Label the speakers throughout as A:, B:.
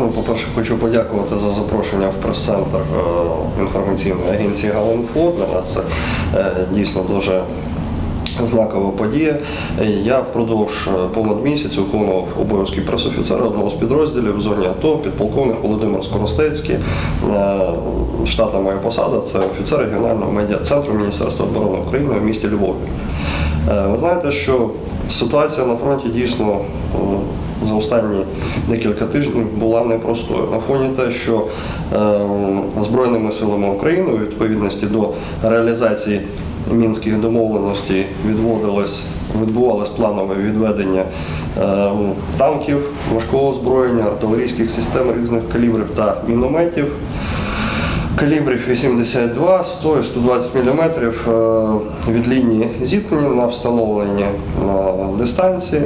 A: Ну, по-перше, хочу подякувати за запрошення в прес-центр е, інформаційної агенції Галанфо. Для нас це е, дійсно дуже знакова подія. Я впродовж е, понад місяць виконував обов'язки пресофіцера одного з підрозділів в зоні АТО, підполковник Володимир Скоростецький. Штатна моя посада це офіцер регіонального медіа-центру Міністерства оборони України в місті Львові. Ви знаєте, що ситуація на фронті дійсно за останні декілька тижнів була непростою. На фоні те, що е, Збройними силами України у відповідності до реалізації мінських домовленостей відводилось, відбувалось планове відведення е, танків, важкого озброєння, артилерійських систем різних калібрів та мінометів калібрів 82, 100 і 120 мм від лінії зіткнення на встановлені дистанції.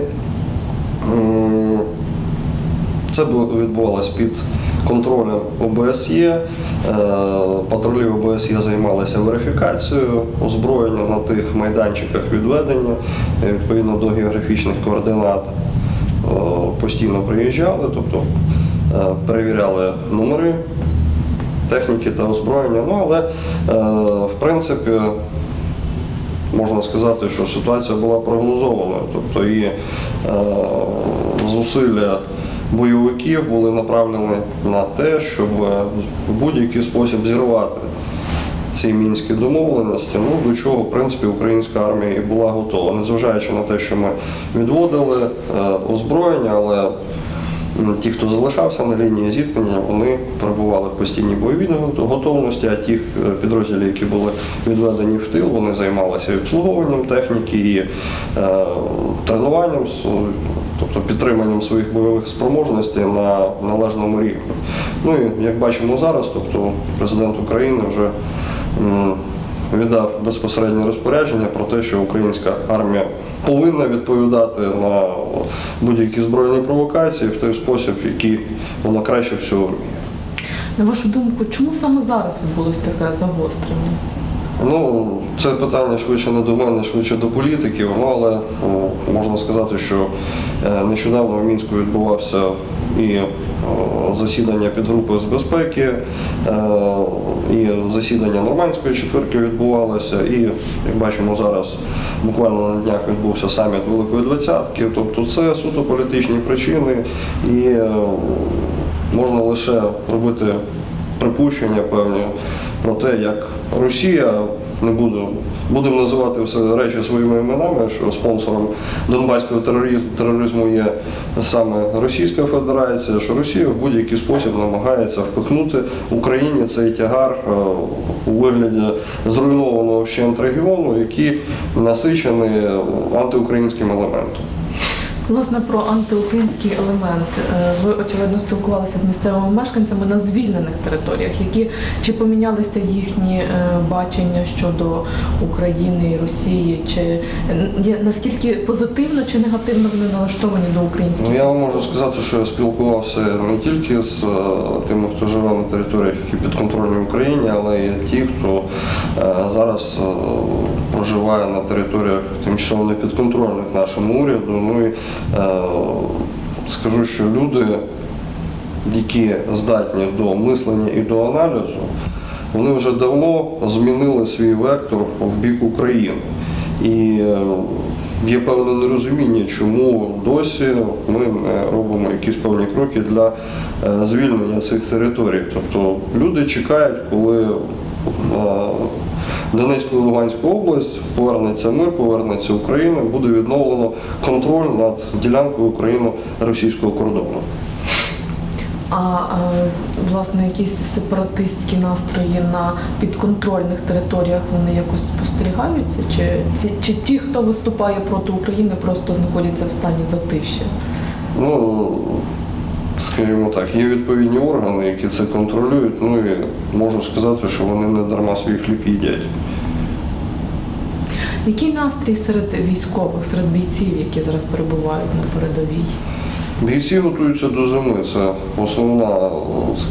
A: Це відбувалося під контролем ОБСЄ. Е, Патрулі ОБСЄ займалися верифікацією озброєння на тих майданчиках відведення е, відповідно до географічних координат. Е, Постійно приїжджали, тобто перевіряли номери техніки та озброєння. Ну але в принципі можна сказати, що ситуація була прогнозованою. Тобто і зусилля бойовиків були направлені на те, щоб в будь-який спосіб зірвати ці мінські домовленості, ну до чого в принципі українська армія і була готова, незважаючи на те, що ми відводили е, озброєння, але ті, хто залишався на лінії зіткнення, вони перебували в постійній бойовій готовності, а ті е, підрозділи, які були відведені в тил, вони займалися обслуговуванням техніки і е, тренуванням, тобто підтриманням своїх бойових спроможностей на належному рівні. Ну і як бачимо зараз, тобто президент України вже віддав безпосереднє розпорядження про те, що українська армія повинна відповідати на будь-які збройні провокації в той спосіб, який вона краще всього вміє.
B: На вашу думку, чому саме зараз відбулось таке загострення?
A: Ну, це питання швидше не до мене, швидше до політиків. Ну але можна сказати, що е, нещодавно в мінську відбувався і засідання підгрупи з безпеки, е, і засідання нормандської четвірки відбувалося. І як бачимо зараз, буквально на днях відбувся саміт Великої Двадцятки. Тобто це суто політичні причини, і е, можна лише робити припущення певні про те, як Росія не буду. Будемо називати все речі своїми іменами, що спонсором донбаського тероризму, є саме Російська Федерація, що Росія в будь-який спосіб намагається впихнути Україні цей тягар е, у вигляді зруйнованого вщент регіону, який насичений антиукраїнським елементом.
B: Власне, про антиукраїнський елемент. Е, Ви очевидно спілкувалися з місцевими мешканцями на звільнених територіях, які чи помінялися їхні е, бачення щодо України і Росії, чи є наскільки позитивно чи негативно вони налаштовані до українських?
A: Ну, я вам можу сказати, що я спілкувався не тільки з е, тими, хто живе на територіях, які підконтрольні Україні, але й ті, хто зараз проживає на територіях тимчасово не підконтрольних нашому уряду. Ну і скажу, що люди, які здатні до мислення і до аналізу, вони вже давно змінили свій вектор в бік України. І е, є певне нерозуміння, чому досі ми не робимо якісь певні кроки для е, звільнення цих територій. Тобто люди чекають, коли е, Донецьку і Луганську область повернеться мир, повернеться Україна, буде відновлено контроль над ділянкою україно-російського кордону.
B: А власне якісь сепаратистські настрої на підконтрольних територіях вони якось спостерігаються? Чи, ці- чи ті, хто виступає проти України, просто знаходяться в стані затища?
A: Ну, скажімо так, є відповідні органи, які це контролюють. Ну і можу сказати, що вони не дарма свій хліб їдять.
B: Який настрій серед військових, серед бійців, які зараз перебувають на передовій?
A: Бійці готуються до зими. Це основна,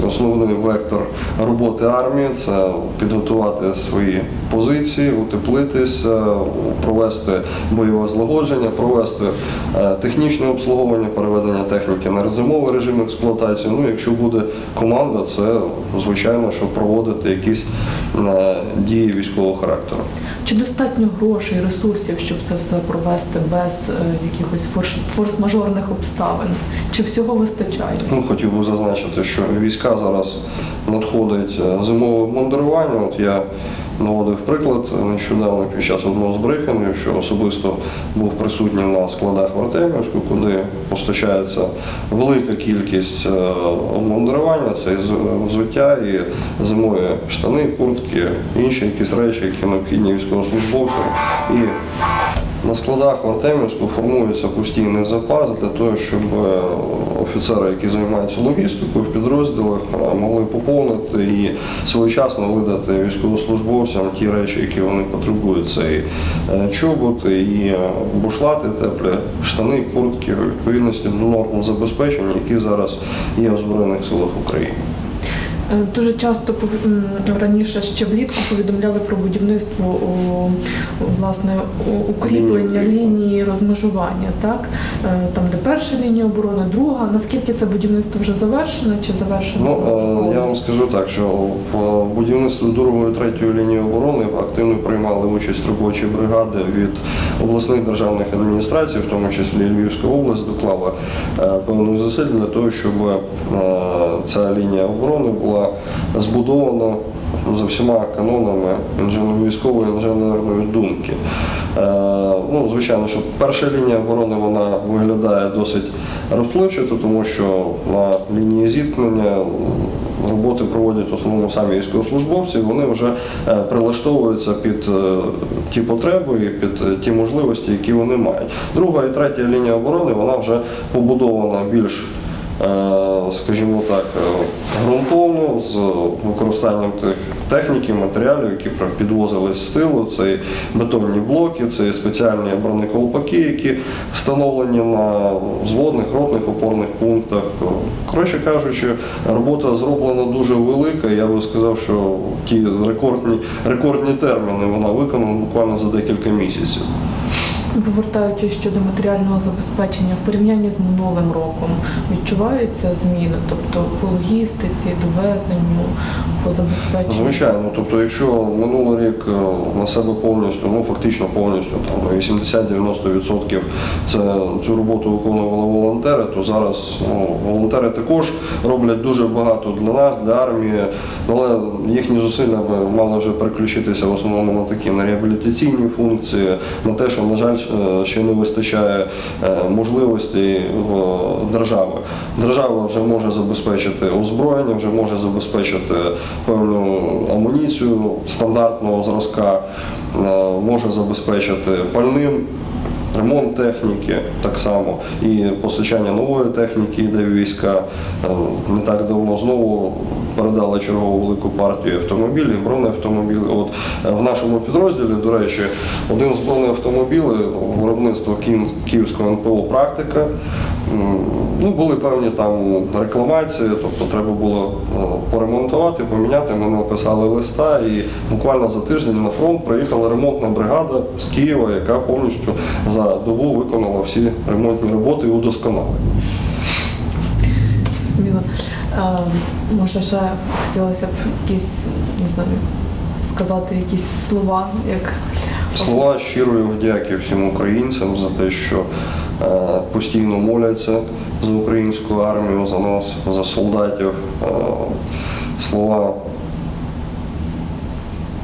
A: основний вектор роботи армії. Це підготувати свої позиції, утеплитися, провести бойове злагодження, провести е, технічне обслуговування, переведення техніки на зимовий режим експлуатації. Ну, якщо буде команда, це звичайно, що проводити якісь е, дії військового характеру.
B: Чи достатньо грошей, ресурсів, щоб це все провести без е, якихось форс-мажорних обставин? Чи всього вистачає?
A: Ну, хотів би зазначити, що війська зараз надходить е, зимове мандирування. От я наводив приклад нещодавно під час одного з брифінгів, що особисто був присутній на складах в Артемівську, куди постачається велика кількість е, обмундирування, це взуття, і зимові штани, куртки, інші якісь речі, які необхідні військовослужбовцям. На складах в Артемівську формується постійний запас для того, щоб е, офіцери, які займаються логістикою в підрозділах, е, могли поповнити і своєчасно видати військовослужбовцям ті речі, які вони потребують. Це і е, чоботи, і бушлати, теплі штани, куртки відповідності до норм забезпечення, які зараз є в Збройних силах України.
B: Е, Дуже часто раніше ще влітку повідомляли про будівництво власне укріплення
A: Лінії
B: розмежування, так Е, там де перша лінія оборони, друга. Наскільки це будівництво вже завершено чи завершено?
A: Ну, е, я вам скажу так, що в будівництві другої третьої лінії оборони активно приймали участь робочі бригади від обласних державних адміністрацій, в тому числі Львівська область, доклала певних зусиль для того, щоб ця лінія оборони була збудована за всіма канонами інженер- військової інженерної думки. Е, Ну, звичайно, що перша лінія оборони вона виглядає досить розпливчато, тому що на лінії зіткнення роботи проводять в основному самі військовослужбовці, вони вже е, прилаштовуються під е, ті потреби і під ті можливості, які вони мають. Друга і третя лінія оборони вона вже побудована більш скажімо так, е, ґрунтовно з використанням тих техніки, матеріалів, які підвозились з тилу. Це бетонні блоки, це спеціальні бронеколпаки, які встановлені на взводних, ротних опорних пунктах. Коротше кажучи, робота зроблена дуже велика. Я би сказав, що ті рекордні, рекордні терміни вона виконана буквально за декілька місяців.
B: Повертаючись щодо матеріального забезпечення в порівнянні з минулим роком, відчуваються зміни, тобто по логістиці, довезенню, по забезпеченню.
A: Звичайно, тобто, якщо минулий рік е, на себе повністю, ну фактично повністю там 80-90% це цю роботу виконували волонтери, то зараз ну, волонтери також роблять дуже багато для нас, для армії, але їхні зусилля мали вже переключитися в основному на такі на реабілітаційні функції, на те, що на жаль е, ще не вистачає е, можливостей держави. Держава вже може забезпечити озброєння, вже може забезпечити певну амуніцію стандартного зразка, е, може забезпечити пальним. Ремонт техніки так само і постачання нової техніки йде в війська. Е, Не так давно знову передали чергову велику партію автомобілів, бронеавтомобілів. От е, в нашому підрозділі, до речі, один з бронеавтомобілів виробництва Київського НПО практика. Ну, були певні там рекламації, тобто треба було е, поремонтувати, поміняти. Ми написали листа і буквально за тиждень на фронт приїхала ремонтна бригада з Києва, яка повністю за добу виконала всі ремонтні роботи і удосконалення.
B: Сміло. Е, може, ще хотілося б якісь, не знаю, сказати якісь слова, як
A: Слова щирої вдяки всім українцям за те, що постійно моляться за українську армію, за нас, за солдатів. Е, слова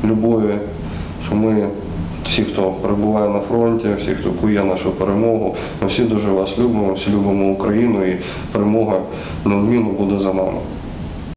A: любові, що ми, всі, хто перебуває на фронті, всі, хто кує нашу перемогу, ми всі дуже вас любимо, всі любимо Україну і перемога неодмінно буде за нами.